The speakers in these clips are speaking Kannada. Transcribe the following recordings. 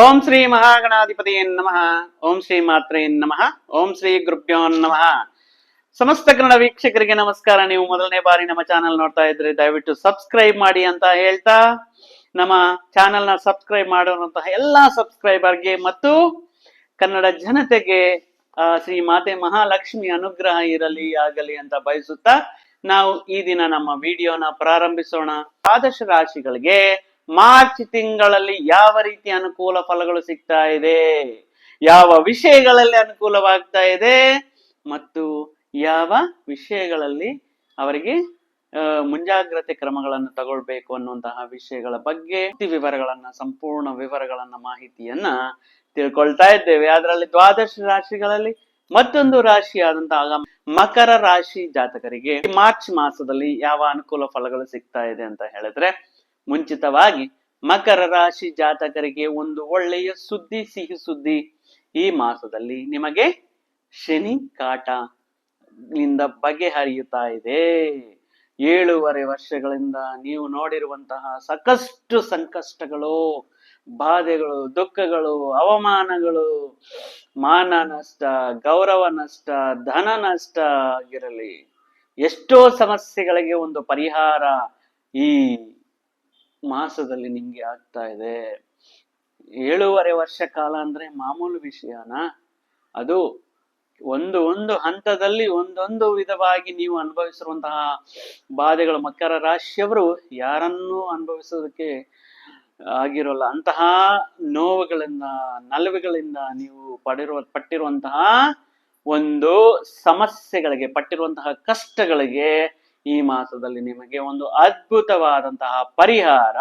ಓಂ ಶ್ರೀ ಮಹಾಗಣಾಧಿಪತಿ ನಮಃ. ಓಂ ಶ್ರೀ ಮಾತ್ರೇ ನಮಃ. ಓಂ ಶ್ರೀ ಗುರುಭ್ಯೋ ನಮಃ. ಸಮಸ್ತ ಕನ್ನಡ ವೀಕ್ಷಕರಿಗೆ ನಮಸ್ಕಾರ. ನೀವು ಮೊದಲನೇ ಬಾರಿ ನಮ್ಮ ಚಾನೆಲ್ ನೋಡ್ತಾ ಇದ್ರೆ ದಯವಿಟ್ಟು ಸಬ್ಸ್ಕ್ರೈಬ್ ಮಾಡಿ ಅಂತ ಹೇಳ್ತಾ, ನಮ್ಮ ಚಾನೆಲ್ನ ಸಬ್ಸ್ಕ್ರೈಬ್ ಮಾಡಿರುವಂತಹ ಎಲ್ಲಾ ಸಬ್ಸ್ಕ್ರೈಬರ್ಗೆ ಮತ್ತು ಕನ್ನಡ ಜನತೆಗೆ ಶ್ರೀ ಮಾತೆ ಮಹಾಲಕ್ಷ್ಮಿ ಅನುಗ್ರಹ ಇರಲಿ, ಆಗಲಿ ಅಂತ ಬಯಸುತ್ತಾ, ನಾವು ಈ ದಿನ ನಮ್ಮ ವಿಡಿಯೋನ ಪ್ರಾರಂಭಿಸೋಣ. ದ್ವಾದಶ ರಾಶಿಗಳಿಗೆ ಮಾರ್ಚ್ ತಿಂಗಳಲ್ಲಿ ಯಾವ ರೀತಿ ಅನುಕೂಲ ಫಲಗಳು ಸಿಗ್ತಾ ಇದೆ? ಯಾವ ವಿಷಯಗಳಲ್ಲಿ ಅನುಕೂಲವಾಗ್ತಾ ಇದೆ? ಮತ್ತು ಯಾವ ವಿಷಯಗಳಲ್ಲಿ ಅವರಿಗೆ ಮುಂಜಾಗ್ರತೆ ಕ್ರಮಗಳನ್ನು ತಗೊಳ್ಬೇಕು ಅನ್ನುವಂತಹ ವಿಷಯಗಳ ಬಗ್ಗೆ ವಿವರಗಳನ್ನ, ಸಂಪೂರ್ಣ ವಿವರಗಳನ್ನ, ಮಾಹಿತಿಯನ್ನ ತಿಳ್ಕೊಳ್ತಾ ಇದ್ದೇವೆ. ಅದರಲ್ಲಿ ದ್ವಾದಶ ರಾಶಿಗಳಲ್ಲಿ ಮತ್ತೊಂದು ರಾಶಿಯಾದಂತಹ ಮಕರ ರಾಶಿ ಜಾತಕರಿಗೆ ಮಾರ್ಚ್ ಮಾಸದಲ್ಲಿ ಯಾವ ಅನುಕೂಲ ಫಲಗಳು ಸಿಗ್ತಾ ಇದೆ ಅಂತ ಹೇಳಿದ್ರೆ ಮುಂಚಿತವಾಗಿ ಮಕರ ರಾಶಿ ಜಾತಕರಿಗೆ ಒಂದು ಒಳ್ಳೆಯ ಸುದ್ದಿ, ಸಿಹಿ ಸುದ್ದಿ. ಈ ಮಾಸದಲ್ಲಿ ನಿಮಗೆ ಶನಿ ಕಾಟ ನಿಂದ ಬಗೆಹರಿಯುತ್ತಾ ಇದೆ. ಏಳೂವರೆ ವರ್ಷಗಳಿಂದ ನೀವು ನೋಡಿರುವಂತಹ ಸಾಕಷ್ಟು ಸಂಕಷ್ಟಗಳು, ಬಾಧೆಗಳು, ದುಃಖಗಳು, ಅವಮಾನಗಳು, ಮಾನ ನಷ್ಟ, ಗೌರವ ನಷ್ಟ, ಧನ ನಷ್ಟ ಆಗಿರಲಿ. ಎಷ್ಟೋ ಸಮಸ್ಯೆಗಳಿಗೆ ಒಂದು ಪರಿಹಾರ ಈ ಮಾಸದಲ್ಲಿ ನಿಮ್ಗೆ ಆಗ್ತಾ ಇದೆ. ಏಳೂವರೆ ವರ್ಷ ಕಾಲ ಅಂದ್ರೆ ಮಾಮೂಲು ವಿಷಯನ? ಅದು ಒಂದು ಒಂದು ಹಂತದಲ್ಲಿ ಒಂದೊಂದು ವಿಧವಾಗಿ ನೀವು ಅನುಭವಿಸಿರುವಂತಹ ಬಾಧೆಗಳು, ಮಕರ ರಾಶಿಯವರು ಯಾರನ್ನೂ ಅನುಭವಿಸೋದಕ್ಕೆ ಆಗಿರೋಲ್ಲ. ಅಂತಹ ನೋವುಗಳಿಂದ, ನಲುವುಗಳಿಂದ ನೀವು ಪಡಿರುವ, ಪಟ್ಟಿರುವಂತಹ ಒಂದು ಸಮಸ್ಯೆಗಳಿಗೆ, ಪಟ್ಟಿರುವಂತಹ ಕಷ್ಟಗಳಿಗೆ ಈ ಮಾಸದಲ್ಲಿ ನಿಮಗೆ ಒಂದು ಅದ್ಭುತವಾದಂತಹ ಪರಿಹಾರ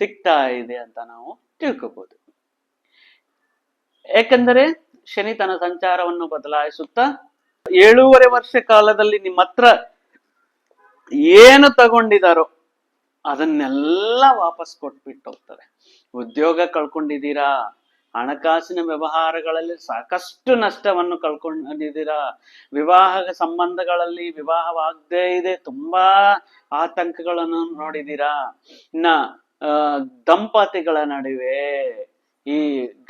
ಸಿಗ್ತಾ ಇದೆ ಅಂತ ನಾವು ತಿಳ್ಕೋಬಹುದು ಏಕೆಂದರೆ ಶನಿ ತನ್ನ ಸಂಚಾರವನ್ನು ಬದಲಾಯಿಸುತ್ತಾ ಏಳೂವರೆ ವರ್ಷ ಕಾಲದಲ್ಲಿ ನಿಮ್ಮ ಹತ್ರ ಏನು ತಗೊಂಡಿದಾರೋ ಅದನ್ನೆಲ್ಲ ವಾಪಸ್ ಕೊಟ್ಬಿಟ್ಟು ಹೋಗ್ತಾರೆ. ಉದ್ಯೋಗ ಕಳ್ಕೊಂಡಿದ್ದೀರಾ? ಹಣಕಾಸಿನ ವ್ಯವಹಾರಗಳಲ್ಲಿ ಸಾಕಷ್ಟು ನಷ್ಟವನ್ನು ಕಳ್ಕೊಂಡಿದ್ದೀರಾ? ವಿವಾಹ ಸಂಬಂಧಗಳಲ್ಲಿ ವಿವಾಹವಾಗದೇ ಇದೆ, ತುಂಬಾ ಆತಂಕಗಳನ್ನು ನೋಡಿದ್ದೀರಾ? ಇನ್ನ ದಂಪತಿಗಳ ನಡುವೆ, ಈ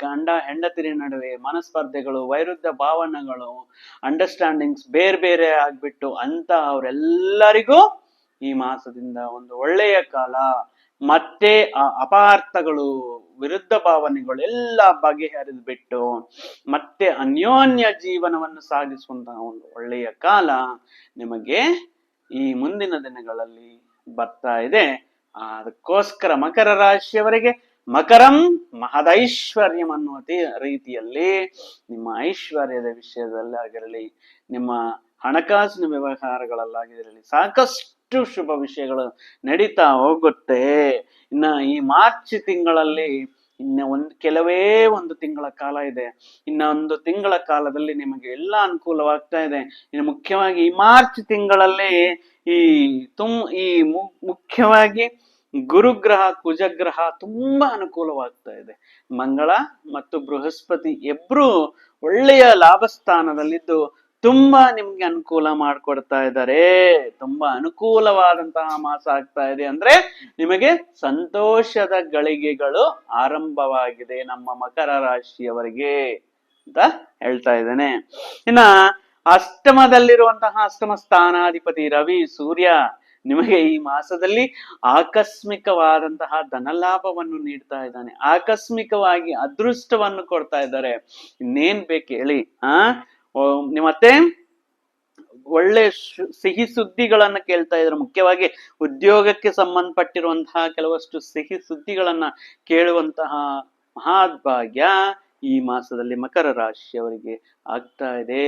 ಗಂಡ ಹೆಂಡತಿರಿ ನಡುವೆ ಮನಸ್ಪರ್ಧೆಗಳು, ವೈರುದ್ಧ ಭಾವನೆಗಳು ಅಂಡರ್ಸ್ಟ್ಯಾಂಡಿಂಗ್ಸ್ ಬೇರೆ ಬೇರೆ ಆಗ್ಬಿಟ್ಟು ಅಂತ ಅವರೆಲ್ಲರಿಗೂ ಈ ಮಾಸದಿಂದ ಒಂದು ಒಳ್ಳೆಯ ಕಾಲ. ಮತ್ತೆ ಆ ಅಪಾರ್ಥಗಳು ವಿರುದ್ಧ ಭಾವನೆಗಳು ಎಲ್ಲ ಬಗೆಹರಿದು ಬಿಟ್ಟು ಮತ್ತೆ ಅನ್ಯೋನ್ಯ ಜೀವನವನ್ನು ಸಾಗಿಸುವಂತಹ ಒಂದು ಒಳ್ಳೆಯ ಕಾಲ ನಿಮಗೆ ಈ ಮುಂದಿನ ದಿನಗಳಲ್ಲಿ ಬರ್ತಾ ಇದೆ. ಅದಕ್ಕೋಸ್ಕರ ಮಕರ ರಾಶಿಯವರಿಗೆ ಮಕರಂ ಮಹದೈಶ್ವರ್ಯಂ ಅನ್ನುವ ರೀತಿಯಲ್ಲಿ ನಿಮ್ಮ ಐಶ್ವರ್ಯದ ವಿಷಯದಲ್ಲಾಗಿರಲಿ, ನಿಮ್ಮ ಹಣಕಾಸಿನ ವ್ಯವಹಾರಗಳಲ್ಲಾಗಿರಲಿ, ಸಾಕಷ್ಟು ಶುಭ ವಿಷಯಗಳು ನಡೀತಾ ಹೋಗುತ್ತೆ. ಇನ್ನ ಈ ಮಾರ್ಚ್ ತಿಂಗಳಲ್ಲಿ ಇನ್ನ ಒಂದ್, ಕೆಲವೇ ಒಂದು ತಿಂಗಳ ಕಾಲ ಇದೆ. ಇನ್ನ ಒಂದು ತಿಂಗಳ ಕಾಲದಲ್ಲಿ ನಿಮಗೆ ಎಲ್ಲ ಅನುಕೂಲವಾಗ್ತಾ ಇದೆ. ಇನ್ನು ಮುಖ್ಯವಾಗಿ ಈ ಮಾರ್ಚ್ ತಿಂಗಳಲ್ಲಿ ಈ ತುಮ್ ಈ ಮುಖ್ಯವಾಗಿ ಗುರುಗ್ರಹ, ಕುಜಗ್ರಹ ತುಂಬಾ ಅನುಕೂಲವಾಗ್ತಾ ಇದೆ. ಮಂಗಳ ಮತ್ತು ಬೃಹಸ್ಪತಿ ಇಬ್ರು ಒಳ್ಳೆಯ ಲಾಭ ಸ್ಥಾನದಲ್ಲಿದ್ದು ತುಂಬಾ ನಿಮ್ಗೆ ಅನುಕೂಲ ಮಾಡ್ಕೊಡ್ತಾ ಇದ್ದಾರೆ. ತುಂಬಾ ಅನುಕೂಲವಾದಂತಹ ಮಾಸ ಆಗ್ತಾ ಇದೆ ಅಂದ್ರೆ ನಿಮಗೆ ಸಂತೋಷದ ಗಳಿಗೆಗಳು ಆರಂಭವಾಗಿದೆ ನಮ್ಮ ಮಕರ ರಾಶಿಯವರಿಗೆ ಅಂತ ಹೇಳ್ತಾ ಇದ್ದೇನೆ. ಇನ್ನ ಅಷ್ಟಮದಲ್ಲಿರುವಂತಹ ಅಷ್ಟಮ ಸ್ಥಾನಾಧಿಪತಿ ರವಿ, ಸೂರ್ಯ ನಿಮಗೆ ಈ ಮಾಸದಲ್ಲಿ ಆಕಸ್ಮಿಕವಾದಂತಹ ಧನಲಾಭವನ್ನು ನೀಡ್ತಾ ಇದ್ದಾನೆ. ಆಕಸ್ಮಿಕವಾಗಿ ಅದೃಷ್ಟವನ್ನು ಕೊಡ್ತಾ ಇದ್ದಾರೆ. ಇನ್ನೇನ್ ಬೇಕು ಹೇಳಿ, ಆ? ಮತ್ತೆ ಒಳ್ಳೆ ಸಿಹಿ ಸುದ್ದಿಗಳನ್ನ ಕೇಳ್ತಾ ಇದ್ರು. ಮುಖ್ಯವಾಗಿ ಉದ್ಯೋಗಕ್ಕೆ ಸಂಬಂಧಪಟ್ಟಿರುವಂತಹ ಕೆಲವಷ್ಟು ಸಿಹಿ ಸುದ್ದಿಗಳನ್ನ ಕೇಳುವಂತಹ ಮಹಾದ್ಭಾಗ್ಯ ಈ ಮಾಸದಲ್ಲಿ ಮಕರ ರಾಶಿಯವರಿಗೆ ಆಗ್ತಾ ಇದೆ.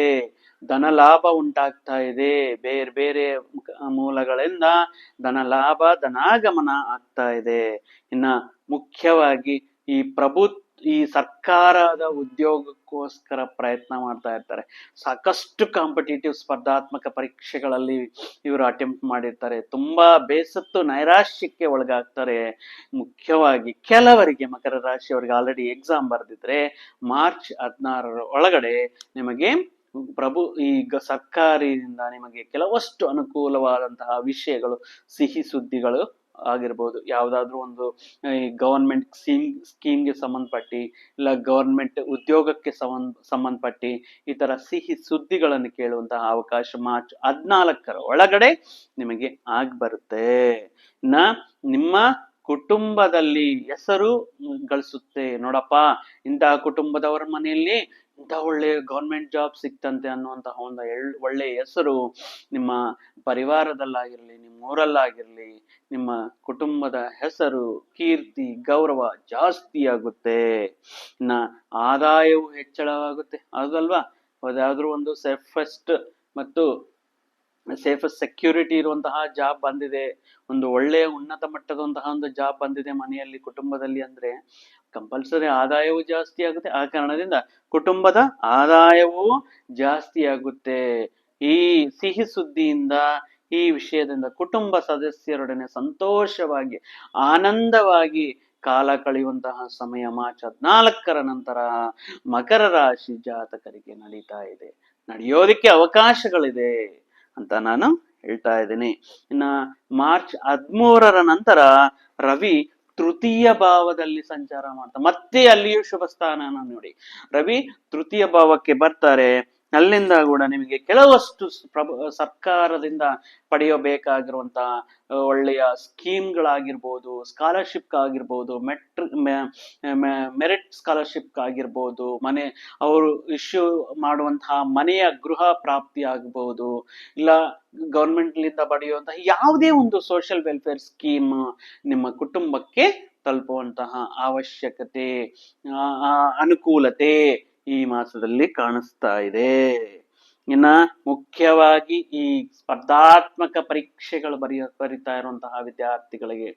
ಧನ ಲಾಭ ಉಂಟಾಗ್ತಾ ಇದೆ. ಬೇರೆ ಬೇರೆ ಮೂಲಗಳಿಂದ ಧನ ಲಾಭ ಧನಾಗಮನ ಆಗ್ತಾ ಇದೆ. ಇನ್ನ ಮುಖ್ಯವಾಗಿ ಈ ಪ್ರಭು ಈ ಸರ್ಕಾರದ ಉದ್ಯೋಗಕ್ಕೋಸ್ಕರ ಪ್ರಯತ್ನ ಮಾಡ್ತಾ ಇರ್ತಾರೆ. ಸಾಕಷ್ಟು ಕಾಂಪಿಟೇಟಿವ್ ಸ್ಪರ್ಧಾತ್ಮಕ ಪರೀಕ್ಷೆಗಳಲ್ಲಿ ಇವರು ಅಟೆಂಪ್ಟ್ ಮಾಡಿರ್ತಾರೆ. ತುಂಬಾ ಬೇಸತ್ತು ನೈರಾಶ್ಯಕ್ಕೆ ಒಳಗಾಗ್ತಾರೆ. ಮುಖ್ಯವಾಗಿ ಕೆಲವರಿಗೆ ಮಕರ ರಾಶಿಯವರಿಗೆ ಆಲ್ರೆಡಿ ಎಕ್ಸಾಮ್ ಬರೆದಿದ್ರೆ ಮಾರ್ಚ್ ಹದಿನಾರರ ಒಳಗಡೆ ನಿಮಗೆ ಪ್ರಭು, ಈಗ ಸರ್ಕಾರದಿಂದ ನಿಮಗೆ ಕೆಲವಷ್ಟು ಅನುಕೂಲವಾದಂತಹ ವಿಷಯಗಳು, ಸಿಹಿ ಸುದ್ದಿಗಳು ಆಗಿರ್ಬೋದು. ಯಾವುದಾದ್ರೂ ಒಂದು, ಈ ಗವರ್ಮೆಂಟ್ ಸ್ಕೀಮ್ ಸ್ಕೀಮ್ಗೆ ಸಂಬಂಧಪಟ್ಟಿ, ಇಲ್ಲ ಗವರ್ಮೆಂಟ್ ಉದ್ಯೋಗಕ್ಕೆ ಸಂಬಂಧ, ಸಂಬಂಧಪಟ್ಟಿ, ಈ ತರ ಸಿಹಿ ಸುದ್ದಿಗಳನ್ನು ಕೇಳುವಂತಹ ಅವಕಾಶ ಮಾರ್ಚ್ ಹದಿನಾಲ್ಕರ ಒಳಗಡೆ ನಿಮಗೆ ಆಗಿ ಬರುತ್ತೆ ನ, ನಿಮ್ಮ ಕುಟುಂಬದಲ್ಲಿ ಹೆಸರು ಗಳಿಸುತ್ತೆ. ನೋಡಪ್ಪ, ಇಂತಹ ಕುಟುಂಬದವರ ಮನೆಯಲ್ಲಿ ಇಂಥ ಒಳ್ಳೆ ಗೌರ್ಮೆಂಟ್ ಜಾಬ್ ಸಿಕ್ತಂತೆ ಅನ್ನುವಂತಹ ಒಂದು ಎಳ್, ಒಳ್ಳೆ ಹೆಸರು ನಿಮ್ಮ ಪರಿವಾರದಲ್ಲಾಗಿರ್ಲಿ, ನಿಮ್ಮ ಊರಲ್ಲಾಗಿರ್ಲಿ, ನಿಮ್ಮ ಕುಟುಂಬದ ಹೆಸರು, ಕೀರ್ತಿ, ಗೌರವ ಜಾಸ್ತಿ ಆಗುತ್ತೆ. ಇನ್ನ ಆದಾಯವು ಹೆಚ್ಚಳವಾಗುತ್ತೆ. ಅದಲ್ವಾ ಅದಾದ್ರೂ ಒಂದು ಸೇಫೆಸ್ಟ್ ಮತ್ತು ಸೇಫೆಸ್ಟ್ ಸೆಕ್ಯೂರಿಟಿ ಇರುವಂತಹ ಜಾಬ್ ಬಂದಿದೆ. ಒಂದು ಒಳ್ಳೆಯ ಉನ್ನತ ಮಟ್ಟದಂತಹ ಒಂದು ಜಾಬ್ ಬಂದಿದೆ ಮನೆಯಲ್ಲಿ, ಕುಟುಂಬದಲ್ಲಿ ಅಂದ್ರೆ. ಕಂಪಲ್ಸರಿ ಆದಾಯವು ಜಾಸ್ತಿ ಆಗುತ್ತೆ. ಆ ಕಾರಣದಿಂದ ಕುಟುಂಬದ ಆದಾಯವೂ ಜಾಸ್ತಿ ಆಗುತ್ತೆ. ಈ ಸಿಹಿ ಸುದ್ದಿಯಿಂದ, ಈ ವಿಷಯದಿಂದ ಕುಟುಂಬ ಸದಸ್ಯರೊಡನೆ ಸಂತೋಷವಾಗಿ, ಆನಂದವಾಗಿ ಕಾಲ ಕಳೆಯುವಂತಹ ಸಮಯ ಮಾರ್ಚ್ ಹದಿನಾಲ್ಕರ ನಂತರ ಮಕರ ರಾಶಿ ಜಾತಕರಿಗೆ ನಡೀತಾ ಇದೆ. ನಡೆಯೋದಕ್ಕೆ ಅವಕಾಶಗಳಿದೆ ಅಂತ ನಾನು ಹೇಳ್ತಾ ಇದ್ದೀನಿ. ಇನ್ನ ಮಾರ್ಚ್ ಹದಿಮೂರರ ನಂತರ ರವಿ ತೃತೀಯ ಭಾವದಲ್ಲಿ ಸಂಚಾರ ಮಾಡ್ತಾರೆ ಮತ್ತೆ ಅಲ್ಲಿಯೂ ಶುಭ ಸ್ಥಾನನ ನೋಡಿ. ರವಿ ತೃತೀಯ ಭಾವಕ್ಕೆ ಬರ್ತಾರೆ. ಅಲ್ಲಿಂದ ಕೂಡ ನಿಮಗೆ ಕೆಲವಷ್ಟು ಸರ್ಕಾರದಿಂದ ಪಡೆಯಬೇಕಾಗಿರುವಂತಹ ಒಳ್ಳೆಯ ಸ್ಕೀಮ್ಗಳಾಗಿರ್ಬೋದು, ಸ್ಕಾಲರ್ಶಿಪ್ ಆಗಿರ್ಬೋದು, ಮೆಟ್ರ್ ಮೆರಿಟ್ ಸ್ಕಾಲರ್ಶಿಪ್ ಆಗಿರ್ಬೋದು, ಮನೆ, ಅವರು ಇಶ್ಯೂ ಮಾಡುವಂತಹ ಮನೆಯ ಗೃಹ ಪ್ರಾಪ್ತಿ ಆಗಬಹುದು ಇಲ್ಲ ಗೌರ್ಮೆಂಟ್ಲಿಂದ ಪಡೆಯುವಂತಹ ಯಾವುದೇ ಒಂದು ಸೋಷಿಯಲ್ ವೆಲ್ಫೇರ್ ಸ್ಕೀಮ್ ನಿಮ್ಮ ಕುಟುಂಬಕ್ಕೆ ತಲುಪುವಂತಹ ಅವಶ್ಯಕತೆ ಅನುಕೂಲತೆ ಈ ಮಾಸದಲ್ಲಿ ಕಾಣಿಸ್ತಾ ಇದೆ. ಇನ್ನ ಮುಖ್ಯವಾಗಿ ಈ ಸ್ಪರ್ಧಾತ್ಮಕ ಪರೀಕ್ಷೆಗಳು ಬರೆಯ, ಬರಿತಾ ಇರುವಂತಹ ವಿದ್ಯಾರ್ಥಿಗಳಿಗೆ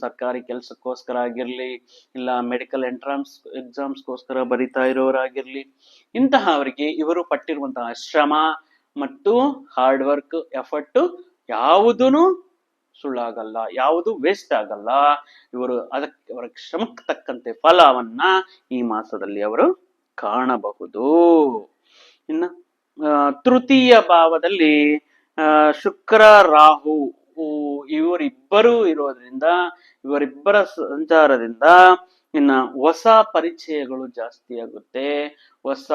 ಸರ್ಕಾರಿ ಕೆಲಸಕ್ಕೋಸ್ಕರ ಆಗಿರ್ಲಿ, ಇಲ್ಲ ಮೆಡಿಕಲ್ ಎಂಟ್ರನ್ಸ್ ಎಕ್ಸಾಮ್ಸ್ಗೋಸ್ಕರ ಬರಿತಾ ಇರೋರಾಗಿರ್ಲಿ, ಇಂತಹವರಿಗೆ ಇವರು ಪಟ್ಟಿರುವಂತಹ ಶ್ರಮ ಮತ್ತು ಹಾರ್ಡ್ ವರ್ಕ್ ಎಫರ್ಟ್ ಯಾವುದೂ ಸುಳ್ಳಾಗಲ್ಲ, ಯಾವುದು ವೇಸ್ಟ್ ಆಗಲ್ಲ. ಇವರು ಅದಕ್ಕೆ ಅವರ ಶ್ರಮಕ್ಕೆ ತಕ್ಕಂತೆ ಫಲವನ್ನ ಈ ಮಾಸದಲ್ಲಿ ಅವರು ಕಾಣಬಹುದು. ಇನ್ನು ತೃತೀಯ ಭಾವದಲ್ಲಿ ಶುಕ್ರ, ರಾಹು ಇವರಿಬ್ಬರು ಇರೋದ್ರಿಂದ, ಇವರಿಬ್ಬರ ಸಂಚಾರದಿಂದ ಇನ್ನ ಹೊಸ ಪರಿಚಯಗಳು ಜಾಸ್ತಿ ಆಗುತ್ತೆ. ಹೊಸ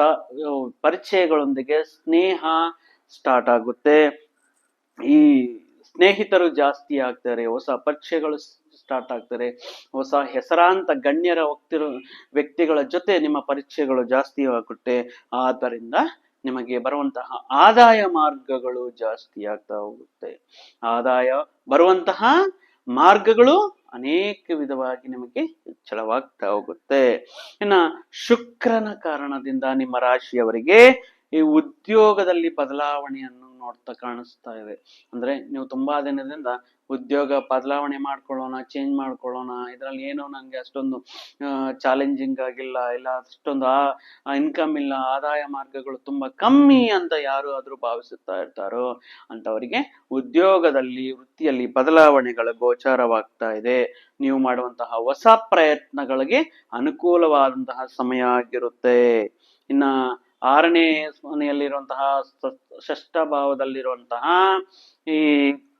ಪರಿಚಯಗಳೊಂದಿಗೆ ಸ್ನೇಹ ಸ್ಟಾರ್ಟ್ ಆಗುತ್ತೆ. ಈ ಸ್ನೇಹಿತರು ಜಾಸ್ತಿ ಆಗ್ತಾರೆ, ಹೊಸ ಪರಿಚಯಗಳು ಸ್ಟಾರ್ಟ್ ಆಗ್ತಾರೆ. ಹೊಸ ಹೆಸರಾಂತ ಗಣ್ಯರ ಹೋಗ್ತಿರೋ ವ್ಯಕ್ತಿಗಳ ಜೊತೆ ನಿಮ್ಮ ಪರಿಚಯಗಳು ಜಾಸ್ತಿ ಆಗುತ್ತೆ. ಆದ್ದರಿಂದ ನಿಮಗೆ ಬರುವಂತಹ ಆದಾಯ ಮಾರ್ಗಗಳು ಜಾಸ್ತಿ ಆಗ್ತಾ ಹೋಗುತ್ತೆ. ಆದಾಯ ಬರುವಂತಹ ಮಾರ್ಗಗಳು ಅನೇಕ ವಿಧವಾಗಿ ನಿಮಗೆ ಹೆಚ್ಚಳವಾಗ್ತಾ ಹೋಗುತ್ತೆ. ಇನ್ನ ಶುಕ್ರನ ಕಾರಣದಿಂದ ನಿಮ್ಮ ರಾಶಿಯವರಿಗೆ ಈ ಉದ್ಯೋಗದಲ್ಲಿ ಬದಲಾವಣೆಯನ್ನು ನೋಡ್ತಾ ಕಾಣಿಸ್ತಾ ಇದೆ. ಅಂದ್ರೆ ನೀವು ತುಂಬಾ ದಿನದಿಂದ ಉದ್ಯೋಗ ಬದಲಾವಣೆ ಮಾಡ್ಕೊಳ್ಳೋಣ ಚೇಂಜ್ ಮಾಡ್ಕೊಳ್ಳೋಣ, ಇದ್ರಲ್ಲಿ ಏನೋ ನಂಗೆ ಅಷ್ಟೊಂದು ಚಾಲೆಂಜಿಂಗ್ ಆಗಿಲ್ಲ, ಇಲ್ಲ ಅಷ್ಟೊಂದು ಆ ಇನ್ಕಮ್ ಇಲ್ಲ, ಆದಾಯ ಮಾರ್ಗಗಳು ತುಂಬಾ ಕಮ್ಮಿ ಅಂತ ಯಾರು ಆದ್ರೂ ಭಾವಿಸುತ್ತಾ ಇರ್ತಾರೋ ಅಂತವರಿಗೆ ಉದ್ಯೋಗದಲ್ಲಿ, ವೃತ್ತಿಯಲ್ಲಿ ಬದಲಾವಣೆಗಳ ಗೋಚಾರವಾಗ್ತಾ ಇದೆ. ನೀವು ಮಾಡುವಂತಹ ಹೊಸ ಪ್ರಯತ್ನಗಳಿಗೆ ಅನುಕೂಲವಾದಂತಹ ಸಮಯ ಆಗಿರುತ್ತೆ. ಇನ್ನ ಆರನೇ ಮನೆಯಲ್ಲಿರುವಂತಹ ಷಷ್ಠ ಭಾವದಲ್ಲಿರುವಂತಹ ಈ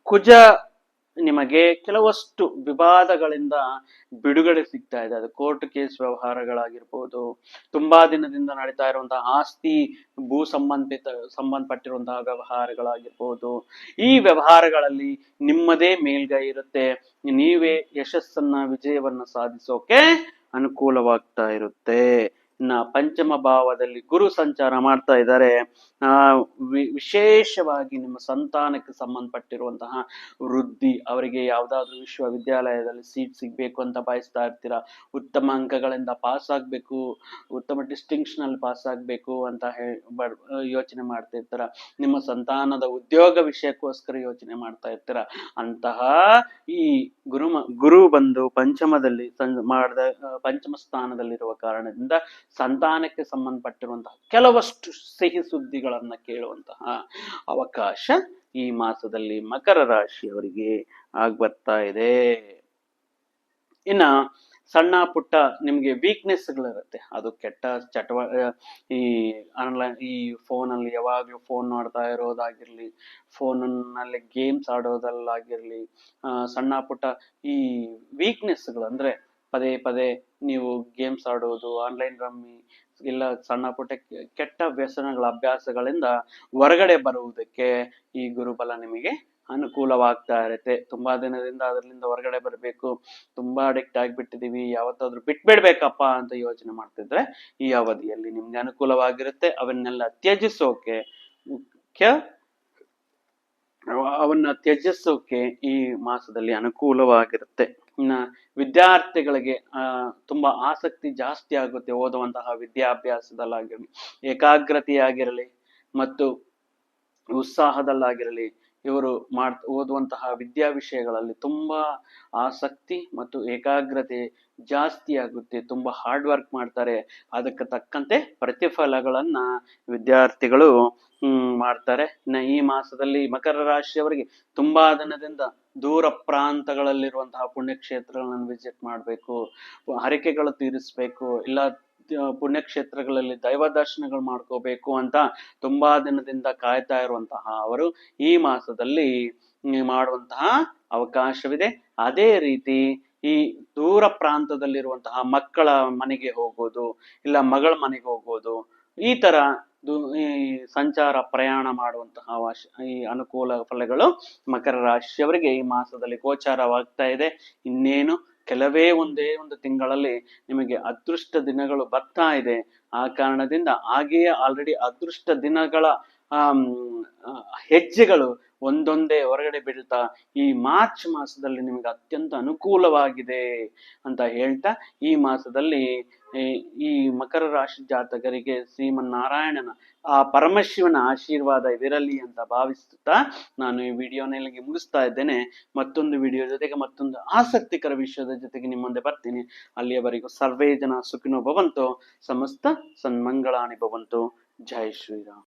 ಕುಜ ನಿಮಗೆ ಕೆಲವಷ್ಟು ವಿವಾದಗಳಿಂದ ಬಿಡುಗಡೆ ಸಿಗ್ತಾ ಇದೆ. ಅದು ಕೋರ್ಟ್ ಕೇಸ್ ವ್ಯವಹಾರಗಳಾಗಿರ್ಬೋದು, ತುಂಬಾ ದಿನದಿಂದ ನಡೀತಾ ಇರುವಂತಹ ಆಸ್ತಿ ಭೂ ಸಂಬಂಧಿತ, ಸಂಬಂಧಪಟ್ಟಿರುವಂತಹ ವ್ಯವಹಾರಗಳಾಗಿರ್ಬೋದು, ಈ ವ್ಯವಹಾರಗಳಲ್ಲಿ ನಿಮ್ಮದೇ ಮೇಲ್ಗೈ ಇರುತ್ತೆ. ನೀವೇ ಯಶಸ್ಸನ್ನ, ವಿಜಯವನ್ನ ಸಾಧಿಸೋಕೆ ಅನುಕೂಲವಾಗ್ತಾ ಇರುತ್ತೆ. ಇನ್ನ ಪಂಚಮ ಭಾವದಲ್ಲಿ ಗುರು ಸಂಚಾರ ಮಾಡ್ತಾ ಇದ್ದಾರೆ. ಆ ವಿಶೇಷವಾಗಿ ನಿಮ್ಮ ಸಂತಾನಕ್ಕೆ ಸಂಬಂಧಪಟ್ಟಿರುವಂತಹ ವೃದ್ಧಿ, ಅವರಿಗೆ ಯಾವ್ದಾದ್ರು ವಿಶ್ವವಿದ್ಯಾಲಯದಲ್ಲಿ ಸೀಟ್ ಸಿಗ್ಬೇಕು ಅಂತ ಬಯಸ್ತಾ ಇರ್ತೀರಾ? ಉತ್ತಮ ಅಂಕಗಳಿಂದ ಪಾಸ್ ಆಗ್ಬೇಕು, ಉತ್ತಮ ಡಿಸ್ಟಿಂಕ್ಷನ್ ಅಲ್ಲಿ ಪಾಸ್ ಆಗ್ಬೇಕು ಅಂತ ಹೇಳಿ ಯೋಚನೆ ಮಾಡ್ತಾ ಇರ್ತೀರ? ನಿಮ್ಮ ಸಂತಾನದ ಉದ್ಯೋಗ ವಿಷಯಕ್ಕೋಸ್ಕರ ಯೋಚನೆ ಮಾಡ್ತಾ ಇರ್ತೀರ? ಅಂತಹ ಈ ಗುರು ಗುರು ಬಂದು ಪಂಚಮದಲ್ಲಿ ಮಾಡಿದ ಪಂಚಮ ಸ್ಥಾನದಲ್ಲಿರುವ ಕಾರಣದಿಂದ ಸಂತಾನಕ್ಕೆ ಸಂಬಂಧಪಟ್ಟಿರುವಂತಹ ಕೆಲವಷ್ಟು ಸಿಹಿ ಸುದ್ದಿಗಳನ್ನು ಕೇಳುವಂತಹ ಅವಕಾಶ ಈ ಮಾಸದಲ್ಲಿ ಮಕರ ರಾಶಿಯವರಿಗೆ ಆಗ್ಬರ್ತಾ ಇದೆ. ಇನ್ನ ಸಣ್ಣ ಪುಟ್ಟ ನಿಮಗೆ ವೀಕ್ನೆಸ್ಗಳಿರುತ್ತೆ ಅದು ಕೆಟ್ಟ ಚಟವ ಈ ಆನ್ಲೈನ್ ಈ ಫೋನಲ್ಲಿ ಯಾವಾಗಲೂ ಫೋನ್ ನೋಡ್ತಾ ಇರೋದಾಗಿರಲಿ ಫೋನಲ್ಲಿ ಗೇಮ್ಸ್ ಆಡೋದಲ್ಲಾಗಿರಲಿ ಸಣ್ಣ ಪುಟ್ಟ ಈ ವೀಕ್ನೆಸ್ಗಳು ಅಂದರೆ ಪದೇ ಪದೇ ನೀವು ಗೇಮ್ಸ್ ಆಡೋದು ಆನ್ಲೈನ್ ರಮ್ಮಿ, ಇಲ್ಲ ಸಣ್ಣ ಪುಟ್ಟ ಕೆಟ್ಟ ವ್ಯಸನಗಳ ಅಭ್ಯಾಸಗಳಿಂದ ಹೊರಗಡೆ ಬರುವುದಕ್ಕೆ ಈ ಗುರುಬಲ ನಿಮಗೆ ಅನುಕೂಲವಾಗ್ತಾ ಇರುತ್ತೆ. ತುಂಬಾ ದಿನದಿಂದ ಅದರಿಂದ ಹೊರಗಡೆ ಬರಬೇಕು. ತುಂಬಾ ಅಡಿಕ್ಟ್ ಆಗಿಬಿಟ್ಟಿದೀವಿ. ಯಾವತ್ತಾದ್ರೂ ಬಿಟ್ಬಿಡ್ಬೇಕಪ್ಪ ಅಂತ ಯೋಚನೆ ಮಾಡ್ತಿದ್ರೆ ಈ ಅವಧಿಯಲ್ಲಿ ನಿಮ್ಗೆ ಅನುಕೂಲವಾಗಿರುತ್ತೆ. ಅವನ್ನೆಲ್ಲ ತ್ಯಜಿಸೋಕೆ ಮುಖ್ಯ. ಅವನ್ನ ತ್ಯಜಿಸೋಕೆ ಈ ಮಾಸದಲ್ಲಿ ಅನುಕೂಲವಾಗಿರುತ್ತೆ. ವಿದ್ಯಾರ್ಥಿಗಳಿಗೆ ತುಂಬಾ ಆಸಕ್ತಿ ಜಾಸ್ತಿ ಆಗುತ್ತೆ ಓದುವಂತಹ ವಿದ್ಯಾಭ್ಯಾಸದಲ್ಲಾಗಿರಲಿ ಏಕಾಗ್ರತೆಯಾಗಿರಲಿ ಮತ್ತು ಉತ್ಸಾಹದಲ್ಲಾಗಿರಲಿ. ಇವರು ಮಾಡ್, ಓದುವಂತಹ ವಿದ್ಯಾ ವಿಷಯಗಳಲ್ಲಿ ತುಂಬಾ ಆಸಕ್ತಿ ಮತ್ತು ಏಕಾಗ್ರತೆ ಜಾಸ್ತಿ ಆಗುತ್ತೆ. ತುಂಬಾ ಹಾರ್ಡ್ ವರ್ಕ್ ಮಾಡ್ತಾರೆ. ಅದಕ್ಕೆ ತಕ್ಕಂತೆ ಪ್ರತಿಫಲಗಳನ್ನ ವಿದ್ಯಾರ್ಥಿಗಳು, ಹ್ಮ್, ಮಾಡ್ತಾರೆ. ಈ ಮಾಸದಲ್ಲಿ ಮಕರ ರಾಶಿಯವರಿಗೆ ತುಂಬಾ ದಿನದಿಂದ ದೂರ ಪ್ರಾಂತಗಳಲ್ಲಿರುವಂತಹ ಪುಣ್ಯಕ್ಷೇತ್ರಗಳನ್ನು ವಿಸಿಟ್ ಮಾಡಬೇಕು. ಹರಕೆಗಳು ತೀರಿಸ್ಬೇಕು. ಇಲ್ಲ ಪುಣ್ಯಕ್ಷೇತ್ರಗಳಲ್ಲಿ ದೈವ ದರ್ಶನಗಳು ಮಾಡ್ಕೋಬೇಕು ಅಂತ ತುಂಬಾ ದಿನದಿಂದ ಕಾಯ್ತಾ ಇರುವಂತಹ ಅವರು ಈ ಮಾಸದಲ್ಲಿ ಮಾಡುವಂತಹ ಅವಕಾಶವಿದೆ. ಅದೇ ರೀತಿ ಈ ದೂರ ಪ್ರಾಂತದಲ್ಲಿರುವಂತಹ ಮಕ್ಕಳ ಮನೆಗೆ ಹೋಗೋದು, ಇಲ್ಲ ಮಗಳ ಮನೆಗೆ ಹೋಗೋದು, ಈ ತರ ಈ ಸಂಚಾರ ಪ್ರಯಾಣ ಮಾಡುವಂತಹ ಈ ಅನುಕೂಲ ಫಲಗಳು ಮಕರ ರಾಶಿಯವರಿಗೆ ಈ ಮಾಸದಲ್ಲಿ ಗೋಚಾರವಾಗ್ತಾ ಇದೆ. ಇನ್ನೇನು ಕೆಲವೇ ಒಂದೇ ಒಂದು ತಿಂಗಳಲ್ಲಿ ನಿಮಗೆ ಅದೃಷ್ಟ ದಿನಗಳು ಬರ್ತಾ ಇದೆ. ಆ ಕಾರಣದಿಂದ ಹಾಗೆಯೇ ಆಲ್ರೆಡಿ ಅದೃಷ್ಟ ದಿನಗಳ ಆ, ಹೆಜ್ಜೆಗಳು ಒಂದೊಂದೇ ಹೊರಗಡೆ ಬೀಳ್ತಾ ಈ ಮಾರ್ಚ್ ಮಾಸದಲ್ಲಿ ನಿಮಗೆ ಅತ್ಯಂತ ಅನುಕೂಲವಾಗಿದೆ ಅಂತ ಹೇಳ್ತಾ ಈ ಮಾಸದಲ್ಲಿ ಈ- ಮಕರ ರಾಶಿ ಜಾತಕರಿಗೆ ಶ್ರೀಮನ್ನಾರಾಯಣನ ಆ ಪರಮಶಿವನ ಆಶೀರ್ವಾದ ಇದಿರಲಿ ಅಂತ ಭಾವಿಸುತ್ತಾ ನಾನು ಈ ವಿಡಿಯೋನ ಇಲ್ಲಿಗೆ ಮುಗಿಸ್ತಾ ಇದ್ದೇನೆ. ಮತ್ತೊಂದು ವಿಡಿಯೋ ಜೊತೆಗೆ ಮತ್ತೊಂದು ಆಸಕ್ತಿಕರ ವಿಷಯದ ಜೊತೆಗೆ ನಿಮ್ಮ ಮುಂದೆ ಬರ್ತೀನಿ. ಅಲ್ಲಿಯವರೆಗೂ ಸರ್ವೇ ಜನ ಸುಖಿನೋ ಭವಂತು ಸಮಸ್ತ ಸನ್ಮಂಗಳಾನಿ ಭವಂತು. ಜೈ ಶ್ರೀರಾಮ್.